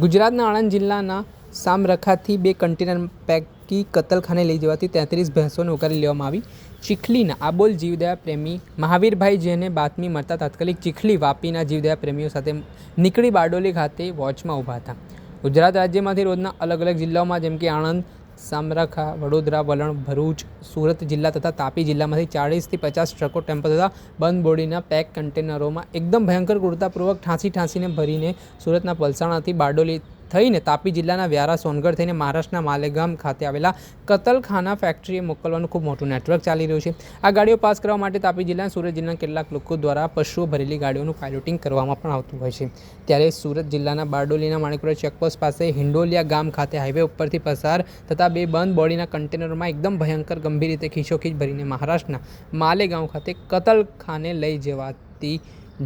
ગુજરાતના આણંદ જિલ્લાના સામરખાથી બે કન્ટેનર પૈકી કતલખાને લઈ જવાથી તેત્રીસ ભેંસોને ઉકારી લેવામાં આવી. ચીખલીના આબોલ જીવદયા પ્રેમી મહાવીરભાઈ જેને બાતમી મળતા તાત્કાલિક ચીખલી વાપીના જીવદયા પ્રેમીઓ સાથે નીકળી બારડોલી ખાતે વોચમાં ઊભા હતા. ગુજરાત રાજ્યમાંથી રોજના અલગ અલગ જિલ્લાઓમાં જેમ કે આણંદ સામરખા, વડોદરા, વલણ, ભરૂચ, સુરત જિલ્લા તથા તાપી જિલ્લામાંથી ચાળીસથી પચાસ ટ્રકો ટેમ્પો તથા બંધ બોડીના પેક કન્ટેનરોમાં એકદમ ભયંકર ક્રૂરતાપૂર્વક ઠાંસી ઠાંસીને ભરીને સુરતના પલસાણાથી બારડોલી થઈને તાપી જિલ્લાના વ્યારા સોનગઢ થઈને મહારાષ્ટ્રના માલેગામ ખાતે આવેલા કતલખાના ફેક્ટરીએ મોકલવાનું ખૂબ મોટું નેટવર્ક ચાલી રહ્યું છે. આ ગાડીઓ પાસ કરવા માટે તાપી જિલ્લા અને સુરત જિલ્લાના કેટલાક લોકો દ્વારા પશુઓ ભરેલી ગાડીઓનું પાયલોટિંગ કરવામાં પણ આવતું હોય છે. ત્યારે સુરત જિલ્લાના બારડોલીના માણેકપુરા ચેકપોસ્ટ પાસે હિંડોલિયા ગામ ખાતે હાઈવે ઉપરથી પસાર થતા બે બંધ બોડીના કન્ટેનરોમાં એકદમ ભયંકર ગંભીર રીતે ખીચોખીચ ભરીને મહારાષ્ટ્રના માલેગાંવ ખાતે કતલખાને લઈ જવાતી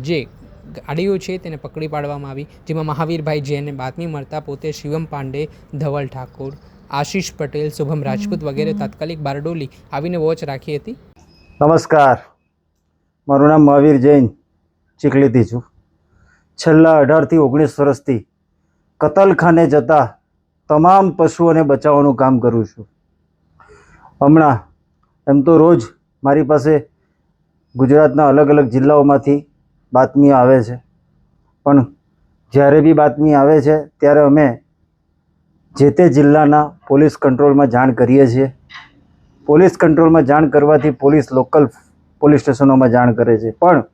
જે ગાડીઓ છે તેને પકડી પાડવામાં આવી, જેમાં મહાવીરભાઈ જૈનને બાતમી મળતા પોતે શિવમ પાંડે, ધવલ ઠાકોર, આશીષ પટેલ, શુભમ રાજપૂત વગેરે તાત્કાલિક બારડોલી આવીને વોચ રાખી હતી. નમસ્કાર. મારું નામ મહાવીર જૈન ચીખલીથી છું. છેલ્લા અઢારથી ઓગણીસ વર્ષથી કતલખાને જતા તમામ પશુઓને બચાવવાનું કામ કરું છું. હમણાં એમ તો રોજ મારી પાસે ગુજરાતના અલગ અલગ જિલ્લાઓમાંથી બાતમી આવે છે. પણ જ્યારે બી બાતમી આવે છે, ત્યારે અમે જે તે જિલ્લાના પોલીસ કંટ્રોલમાં જાણ કરીએ છીએ. પોલીસ કંટ્રોલમાં જાણ કરવાથી પોલીસ લોકલ પોલીસ સ્ટેશનોમાં જાણ કરે છે. પણ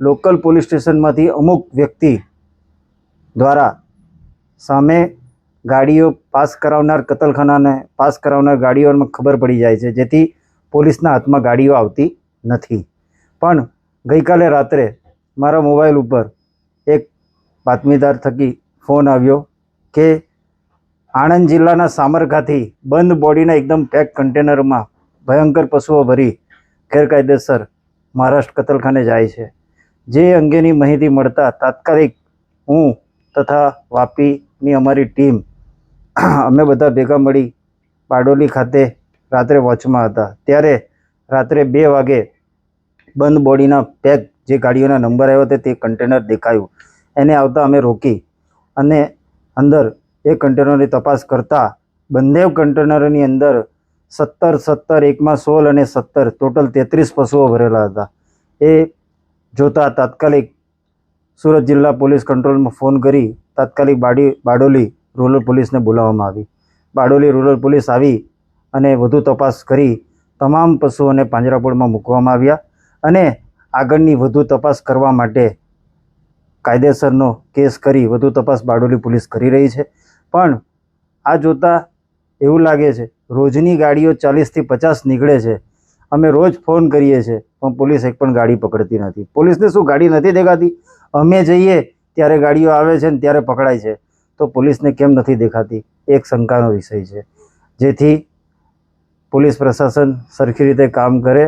લોકલ પોલીસ સ્ટેશનમાંથી અમુક વ્યક્તિ દ્વારા સામે ગાડીઓ પાસ કરાવનાર કતલખાનાને પાસ કરાવનાર ગાડીઓમાં ખબર પડી જાય છે, જેથી પોલીસના હાથમાં ગાડીઓ આવતી નથી. પણ ગઈકાલે રાત્રે મારા મોબાઈલ ઉપર એક બાતમીદાર થકી ફોન આવ્યો કે આણંદ જિલ્લાના સામરખાથી બંધ બોડીના એકદમ પેક કન્ટેનરમાં ભયંકર પશુઓ ભરી ગેરકાયદેસર મહારાષ્ટ્ર કતલખાને જાય છે. જે અંગેની માહિતી મળતા તાત્કાલિક હું તથા વાપીની અમારી ટીમ અમે બધા ભેગા મળી બારડોલી ખાતે રાત્રે વોચમાં હતા. ત્યારે રાત્રે બે વાગે બંધ બોડીના પેક જે ગાડીઓના નંબર આવ્યો હતો તે કન્ટેનર દેખાયું. એને આવતા અમે રોકી અને અંદર એ કન્ટેનરની તપાસ કરતાં બંને કન્ટેનરની અંદર સત્તર સત્તર, એકમાં સોળ અને સત્તર ટોટલ તેત્રીસ પશુઓ ભરેલા હતા. એ જોતાં તાત્કાલિક સુરત જિલ્લા પોલીસ કંટ્રોલમાં ફોન કરી તાત્કાલિક બાડી બારડોલી રૂરલ પોલીસને બોલાવવામાં આવી. બારડોલી રૂરલ પોલીસ આવી અને વધુ તપાસ કરી તમામ પશુઓને પાંજરાપોળમાં મૂકવામાં આવ્યા અને આગળની વધુ તપાસ કરવા માટે કાયદેસરનો કેસ કરી વધુ તપાસ બારડોલી પોલીસ કરી રહી છે. પણ આ જોતાં એવું લાગે છે, રોજની ગાડીઓ ચાલીસથી પચાસ નીકળે છે. અમે રોજ ફોન કરીએ છીએ, પણ પોલીસ એક પણ ગાડી પકડતી નથી. પોલીસને શું ગાડી નથી દેખાતી? અમે જઈએ, ત્યારે ગાડીઓ આવે છે ને ત્યારે પકડાય છે. તો પોલીસને કેમ નથી દેખાતી? એક શંકાનો વિષય છે. જેથી પોલીસ પ્રશાસન સરખી રીતે કામ કરે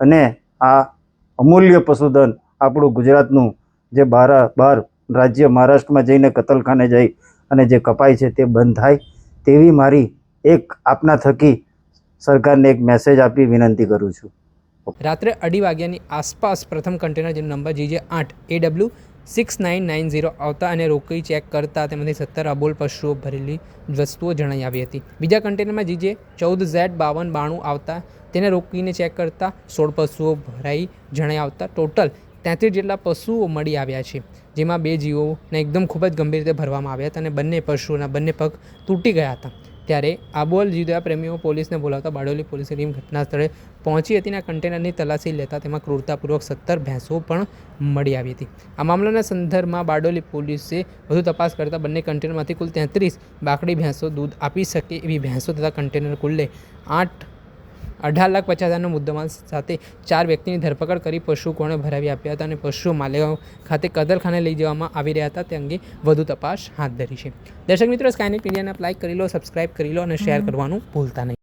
અને આ અમૂલ્ય પશુધન આપણું ગુજરાતનું જે બહાર બહાર રાજ્ય મહારાષ્ટ્રમાં જઈને કતલખાને જઈ અને જે કપાય છે તે બંધ થાય તેવી મારી એક આપના થકી સરકારને એક મેસેજ આપી વિનંતી કરું છું. રાત્રે અઢી વાગ્યાની આસપાસ પ્રથમ કન્ટેનર જેનો નંબર જીજે આઠ A W six nine nine zero આવતા અને રોકી ચેક કરતા તેમાંથી સત્તર અબોલ પશુઓ ભરેલી વસ્તુઓ જણાઈ આવી હતી. બીજા કન્ટેનરમાં જીજે ચૌદ ઝેડ બાવન બાણું આવતા તેને રોકીને ચેક કરતા સોળ પશુઓ ભરાઈ જણાઈ આવતા ટોટલ તેત્રીસ જેટલા પશુઓ મળી આવ્યા છે, જેમાં બે જીવોને એકદમ ખૂબ જ ગંભીર રીતે ભરવામાં આવ્યા હતા અને બંને પશુઓના બંને પગ તૂટી ગયા હતા. ત્યારે આબોલ જીવદયા પ્રેમીઓ પોલીસને બોલાવતા બારડોલી પોલીસની ટીમ ઘટના સ્થળે પહોંચી હતી અને કન્ટેનરની તલાશી લેતા તેમાં ક્રૂરતાપૂર્વક સત્તર ભેંસો પણ મળી આવી હતી. આ મામલાના સંદર્ભમાં બારડોલી પોલીસે વધુ તપાસ કરતા બંને કન્ટેનરમાંથી કુલ તેત્રીસ બાકડી ભેંસો દૂધ આપી શકે એવી ભેંસો તથા કન્ટેનર કુલ્લે આઠ અઢાર લાખ પચાસ હજારનો મુદ્દામાલ સાથે ચાર વ્યક્તિની ધરપકડ કરી પશુ કોણે ભરાવી આપ્યા હતા અને પશુ માલેગાંવ ખાતે કતલખાને લઈ જવામાં આવી રહ્યા હતા. તે અંગે વધુ તપાસ હાથ ધરી છે. દર્શક મિત્રો સ્કાયનેટ મીડિયાને લાઇક કરી લો સબસ્ક્રાઇબ કરી લો અને શેર કરવાનું ભૂલતા નહીં.